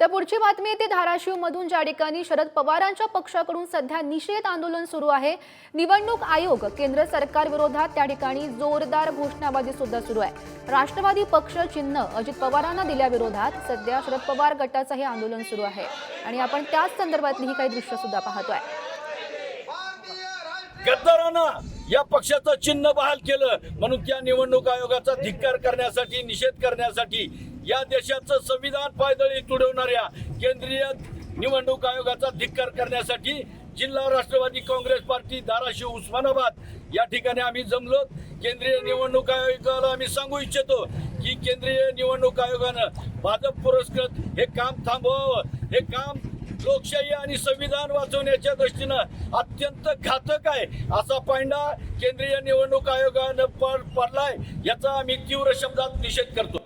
तर पुढची बातमी येते धाराशिव मधून ज्या ठिकाणी शरद पवारांच्या पक्षाकडून सध्या निषेध आंदोलन सुरू आहे. निवडणूक आयोग केंद्र सरकार विरोधात त्या ठिकाणी जोरदार घोषणाबाजी सुद्धा सुरू आहे. राष्ट्रवादी पक्ष चिन्ह अजित पवारांना दिल्याविरोधात सध्या शरद पवार गटाचं हे आंदोलन सुरू आहे. आणि आपण त्याच संदर्भातली ही काही दृश्य सुद्धा पाहतोय. गद्दारानं या पक्षाचं चिन्ह बहाल केलं. म्हणून त्या निवडणूक आयोगाचा धिक्कार करण्यासाठी निषेध करण्यासाठी या देशाचं संविधान पायदळी तुडवणाऱ्या केंद्रीय निवडणूक आयोगाचा धिक्कार करण्यासाठी जिल्हा राष्ट्रवादी काँग्रेस पार्टी धाराशिव उस्मानाबाद या ठिकाणी आम्ही जमलो. केंद्रीय निवडणूक आयोगाला आम्ही सांगू इच्छितो की केंद्रीय निवडणूक आयोगानं भाजप पुरस्कृत हे काम थांबवावं. हे काम लोकशाही आणि संविधान वाचवण्याच्या दृष्टीनं अत्यंत घातक आहे असा पांडा केंद्रीय निवडणूक आयोगानं पड- पडलाय याचा आम्ही तीव्र शब्दात निषेध करतो.